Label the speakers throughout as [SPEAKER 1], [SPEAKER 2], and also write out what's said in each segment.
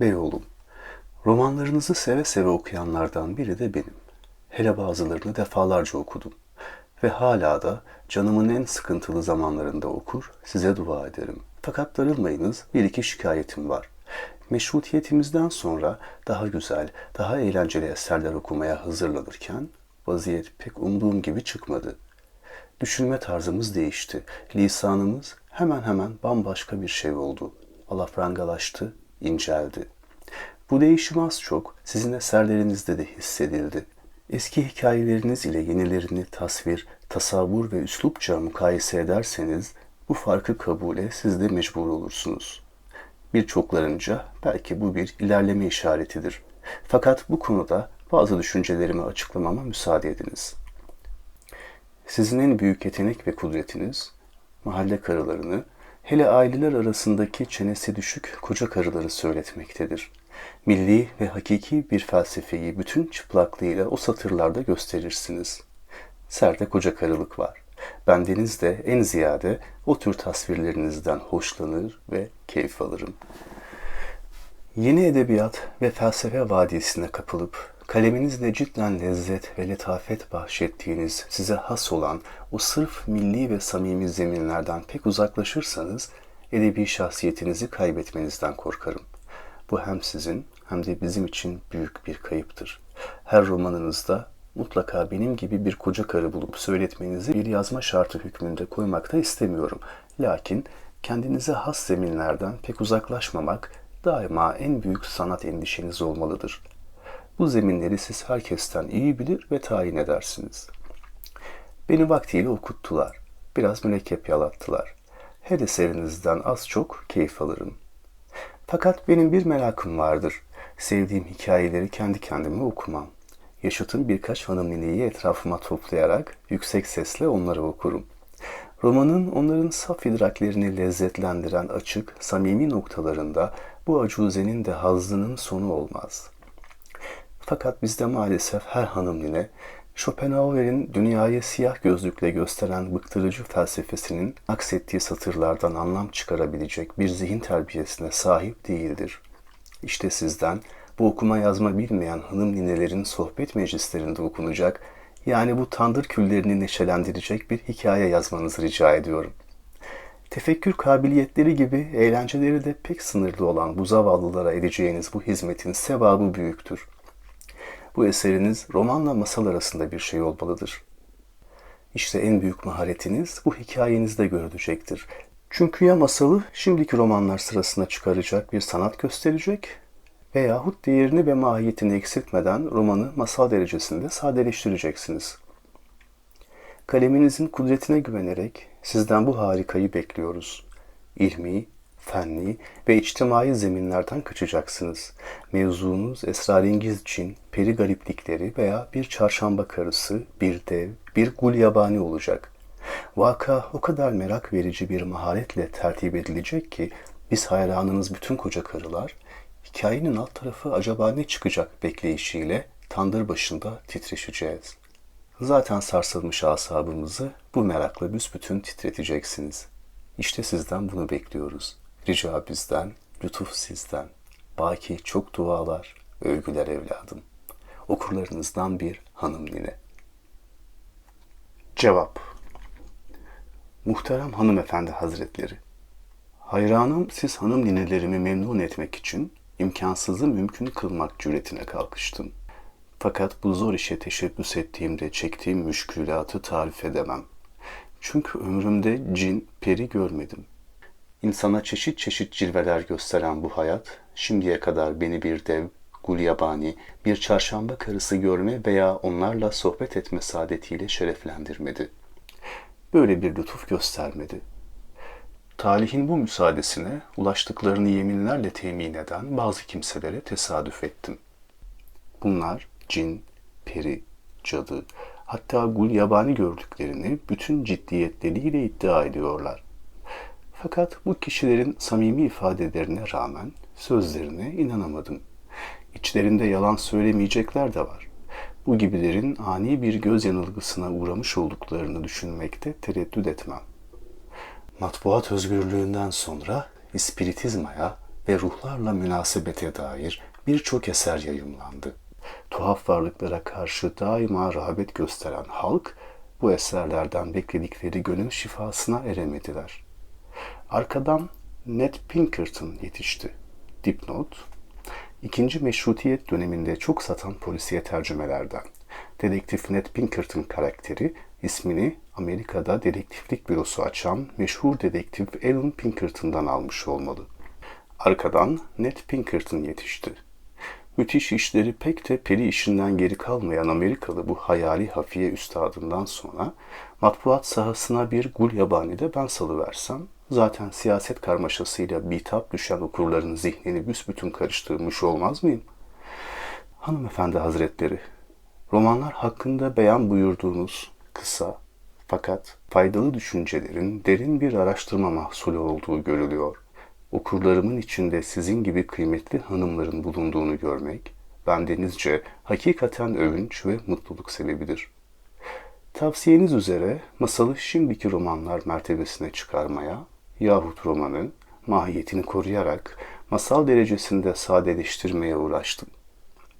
[SPEAKER 1] Beyoğlu. Romanlarınızı seve seve okuyanlardan biri de benim. Hele bazılarını defalarca okudum. Ve hala da canımın en sıkıntılı zamanlarında okur, size dua ederim. Fakat darılmayınız, bir iki şikayetim var. Meşrutiyetimizden sonra daha güzel, daha eğlenceli eserler okumaya hazırlanırken vaziyet pek umduğum gibi çıkmadı. Düşünme tarzımız değişti. Lisanımız hemen hemen bambaşka bir şey oldu. Alafrangalaştı, inceldi. Bu değişim az çok sizin eserlerinizde de hissedildi. Eski hikayeleriniz ile yenilerini tasvir, tasavvur ve üslupça mukayese ederseniz bu farkı kabule siz de mecbur olursunuz. Birçoklarınca belki bu bir ilerleme işaretidir. Fakat bu konuda bazı düşüncelerimi açıklamama müsaade ediniz. Sizin en büyük yetenek ve kudretiniz, mahalle karılarını, hele aileler arasındaki çenesi düşük koca karıları söyletmektedir. Milli ve hakiki bir felsefeyi bütün çıplaklığıyla o satırlarda gösterirsiniz. Serde koca karılık var. Bendeniz de en ziyade o tür tasvirlerinizden hoşlanır ve keyif alırım. Yeni edebiyat ve felsefe vadisine kapılıp kaleminizle cidden lezzet ve letafet bahşettiğiniz size has olan o sırf milli ve samimi zeminlerden pek uzaklaşırsanız edebi şahsiyetinizi kaybetmenizden korkarım. Bu hem sizin hem de bizim için büyük bir kayıptır. Her romanınızda mutlaka benim gibi bir koca karı bulup söyletmenizi bir yazma şartı hükmünde koymakta istemiyorum. Lakin kendinize has zeminlerden pek uzaklaşmamak daima en büyük sanat endişeniz olmalıdır. Bu zeminleri siz herkesten iyi bilir ve tayin edersiniz. Beni vaktiyle okuttular. Biraz mürekkep yalattılar. Her eserinizden az çok keyif alırım. Fakat benim bir merakım vardır. Sevdiğim hikayeleri kendi kendime okumam. Yaşıt'ın birkaç hanım nineyi etrafıma toplayarak yüksek sesle onları okurum. Romanın onların saf idraklerini lezzetlendiren açık, samimi noktalarında bu acuzenin de hazzının sonu olmaz. Fakat bizde maalesef her hanım nine Schopenhauer'in dünyayı siyah gözlükle gösteren bıktırıcı felsefesinin aksettiği satırlardan anlam çıkarabilecek bir zihin terbiyesine sahip değildir. İşte sizden bu okuma yazma bilmeyen hanım ninelerin sohbet meclislerinde okunacak, yani bu tandır küllerini neşelendirecek bir hikaye yazmanızı rica ediyorum. Tefekkür kabiliyetleri gibi eğlenceleri de pek sınırlı olan bu zavallılara edeceğiniz bu hizmetin sevabı büyüktür. Bu eseriniz romanla masal arasında bir şey olmalıdır. İşte en büyük maharetiniz bu hikayenizde görülecektir. Çünkü ya masalı şimdiki romanlar sırasına çıkaracak bir sanat gösterecek veyahut değerini ve mahiyetini eksiltmeden romanı masal derecesinde sadeleştireceksiniz. Kaleminizin kudretine güvenerek sizden bu harikayı bekliyoruz. İlmi, fenli ve içtimai zeminlerden kaçacaksınız. Mevzunuz esrarengiz cin, peri gariplikleri veya bir çarşamba karısı, bir dev, bir gul yabani olacak. Vaka o kadar merak verici bir maharetle tertip edilecek ki biz hayranınız bütün koca karılar hikayenin alt tarafı acaba ne çıkacak bekleyişiyle tandır başında titreşeceğiz. Zaten sarsılmış asabımızı bu merakla büsbütün titreteceksiniz. İşte sizden bunu bekliyoruz. Rica bizden, lütuf sizden. Baki çok dualar, övgüler evladım. Okurlarınızdan bir hanım nine. Cevap Muhterem hanımefendi hazretleri, hayranım siz hanım ninelerimi memnun etmek için imkansızı mümkün kılmak cüretine kalkıştım. Fakat bu zor işe teşebbüs ettiğimde çektiğim müşkülatı tarif edemem. Çünkü ömrümde cin, peri görmedim. İnsana çeşit çeşit cilveler gösteren bu hayat, şimdiye kadar beni bir dev, gulyabani, bir çarşamba karısı görme veya onlarla sohbet etme saadetiyle şereflendirmedi. Böyle bir lütuf göstermedi. Talihin bu müsaadesine ulaştıklarını yeminlerle temin eden bazı kimselere tesadüf ettim. Bunlar cin, peri, cadı, hatta gul yabani gördüklerini bütün ciddiyetleriyle iddia ediyorlar. Fakat bu kişilerin samimi ifadelerine rağmen sözlerine inanamadım. İçlerinde yalan söylemeyecekler de var. Bu gibilerin ani bir göz yanılgısına uğramış olduklarını düşünmekte tereddüt etmem. Matbuat özgürlüğünden sonra ispiritizmaya ve ruhlarla münasebete dair birçok eser yayımlandı. Tuhaf varlıklara karşı daima rağbet gösteren halk bu eserlerden bekledikleri gönül şifasına eremediler. Arkadan Ned Pinkerton yetişti. Dipnot, İkinci meşrutiyet döneminde çok satan polisiye tercümelerden. Dedektif Ned Pinkerton karakteri ismini Amerika'da dedektiflik bürosu açan meşhur dedektif Alan Pinkerton'dan almış olmalı. Arkadan Ned Pinkerton yetişti. Müthiş işleri pek de peri işinden geri kalmayan Amerikalı bu hayali hafiye üstadından sonra matbuat sahasına bir gul yabani de ben salıversem zaten siyaset karmaşasıyla bitap düşen okurların zihnini büsbütün karıştırmış olmaz mıyım? Hanımefendi hazretleri, romanlar hakkında beyan buyurduğunuz kısa fakat faydalı düşüncelerin derin bir araştırma mahsulü olduğu görülüyor. Okurlarımın içinde sizin gibi kıymetli hanımların bulunduğunu görmek, bendenizce hakikaten övünç ve mutluluk sebebidir. Tavsiyeniz üzere masalı şimdiki romanlar mertebesine çıkarmaya yahut romanın mahiyetini koruyarak masal derecesinde sadeleştirmeye uğraştım.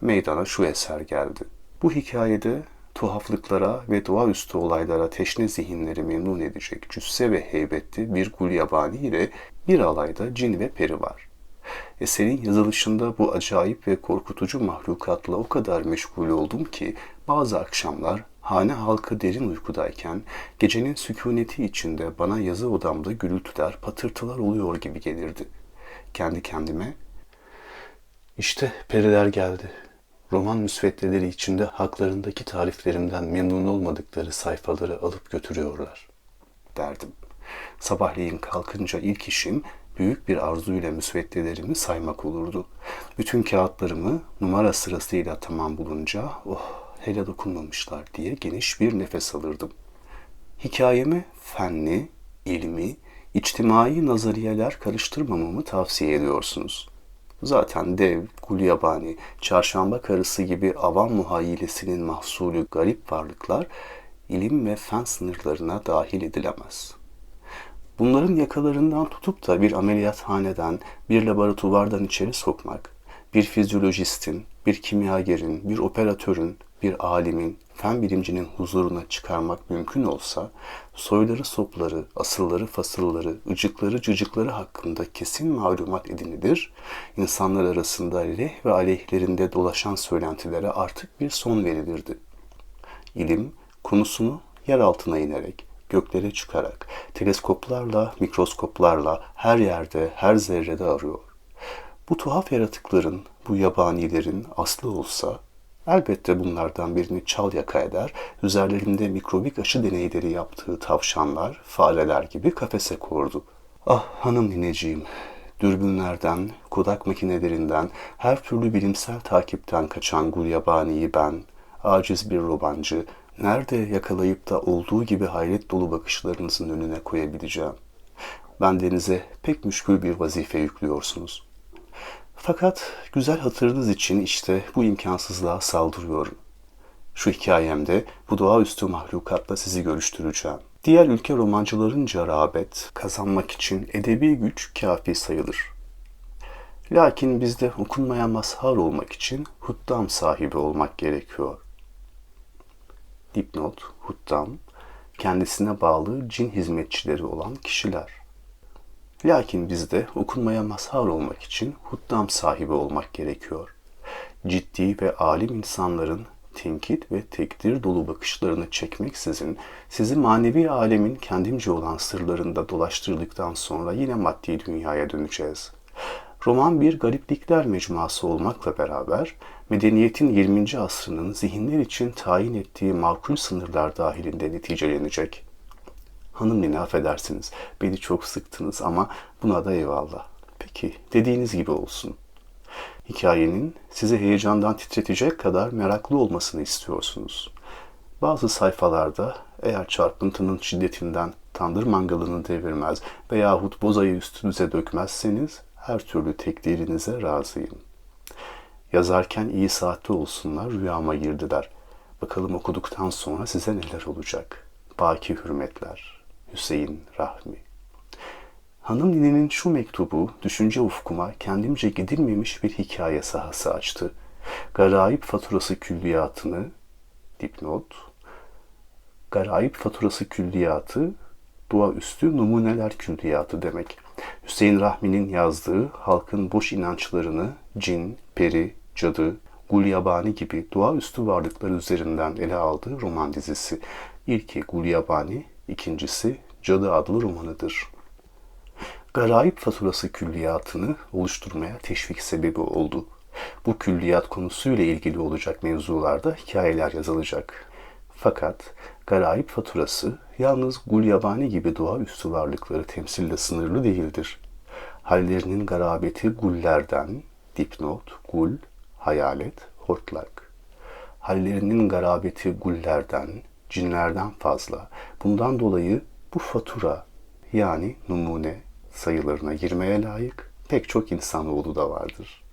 [SPEAKER 1] Meydana şu eser geldi. Bu hikayede tuhaflıklara ve doğaüstü olaylara teşne zihinleri memnun edecek cüsse ve heybetli bir gulyabani ile bir alayda cin ve peri var. Eserin yazılışında bu acayip ve korkutucu mahlukatla o kadar meşgul oldum ki bazı akşamlar hane halkı derin uykudayken gecenin sükuneti içinde bana yazı odamda gürültüler, patırtılar oluyor gibi gelirdi. Kendi kendime işte periler geldi. Roman müsveddeleri içinde haklarındaki tariflerimden memnun olmadıkları sayfaları alıp götürüyorlar derdim. Sabahleyin kalkınca ilk işim büyük bir arzuyla müsveddelerimi saymak olurdu. Bütün kağıtlarımı numara sırasıyla tamam bulunca oh hele dokunmamışlar diye geniş bir nefes alırdım. Hikayeme fenli, ilmi, içtimai nazariyeler karıştırmamamı tavsiye ediyorsunuz. Zaten dev, gulyabani, çarşamba karısı gibi avam muhayyilesinin mahsulü garip varlıklar ilim ve fen sınırlarına dahil edilemez. Bunların yakalarından tutup da bir ameliyathaneden, bir laboratuvardan içeri sokmak, bir fizyolojistin, bir kimyagerin, bir operatörün, bir alimin, fen bilimcinin huzuruna çıkarmak mümkün olsa, soyları sopları, asılları fasılları, ıcıkları cıcıkları hakkında kesin malumat edinilir, insanlar arasında leh ve aleyhlerinde dolaşan söylentilere artık bir son verilirdi. İlim, konusunu yer altına inerek, göklere çıkarak, teleskoplarla, mikroskoplarla her yerde, her zerrede arıyor. Bu tuhaf yaratıkların, bu yabanilerin aslı olsa Elbette bunlardan birini çal yaka eder, üzerlerinde mikrobik aşı deneyleri yaptığı tavşanlar, fareler gibi kafese kordu. Ah hanım nineciğim, dürbünlerden, kodak makinelerinden, her türlü bilimsel takipten kaçan gulyabaniyi ben, aciz bir robancı, nerede yakalayıp da olduğu gibi hayret dolu bakışlarınızın önüne koyabileceğim? Ben denize pek müşkül bir vazife yüklüyorsunuz. Fakat güzel hatırınız için işte bu imkansızlığa saldırıyorum. Şu hikayemde bu doğaüstü mahlukatla sizi görüştüreceğim. Diğer ülke romancılarınca rağbet kazanmak için edebi güç kafi sayılır. Lakin bizde okunmaya mazhar olmak için huddam sahibi olmak gerekiyor. Dipnot, huddam, kendisine bağlı cin hizmetçileri olan kişiler. Lakin bizde okunmaya mazhar olmak için huddam sahibi olmak gerekiyor. Ciddi ve alim insanların tenkit ve tekdir dolu bakışlarını çekmeksizin sizi manevi alemin kendimce olan sırlarında dolaştırdıktan sonra yine maddi dünyaya döneceğiz. Roman bir gariplikler mecmuası olmakla beraber medeniyetin 20. asrının zihinler için tayin ettiği makul sınırlar dahilinde neticelenecek. Hanım nene affedersiniz. Beni çok sıktınız ama buna da eyvallah. Peki dediğiniz gibi olsun. Hikayenin sizi heyecandan titretecek kadar meraklı olmasını istiyorsunuz. Bazı sayfalarda eğer çarpıntının şiddetinden tandır mangalını devirmez veyahut bozayı üstünüze dökmezseniz her türlü tekdirinize razıyım. Yazarken iyi saatte olsunlar rüyama girdiler. Bakalım okuduktan sonra size neler olacak. Baki hürmetler. Hüseyin Rahmi. Hanım ninenin şu mektubu düşünce ufkuma kendimce gidilmemiş bir hikaye sahası açtı. Garaip faturası külliyatını dipnot Garaip faturası külliyatı doğaüstü numuneler külliyatı demek. Hüseyin Rahmi'nin yazdığı halkın boş inançlarını cin, peri, cadı, gulyabani gibi doğaüstü varlıklar üzerinden ele aldığı roman dizisi. İlki Gulyabani, ikincisi Cadı adlı romanıdır. Garaip faturası külliyatını oluşturmaya teşvik sebebi oldu. Bu külliyat konusuyla ilgili olacak mevzularda hikayeler yazılacak. Fakat garaip faturası yalnız gulyabani gibi doğaüstü varlıkları temsille sınırlı değildir. Hallerinin garabeti gullerden, dipnot, gul, hayalet, hortlak. Hallerinin garabeti gullerden, cinlerden fazla. Bundan dolayı bu fatura yani numune sayılarına girmeye layık pek çok insanoğlu da vardır.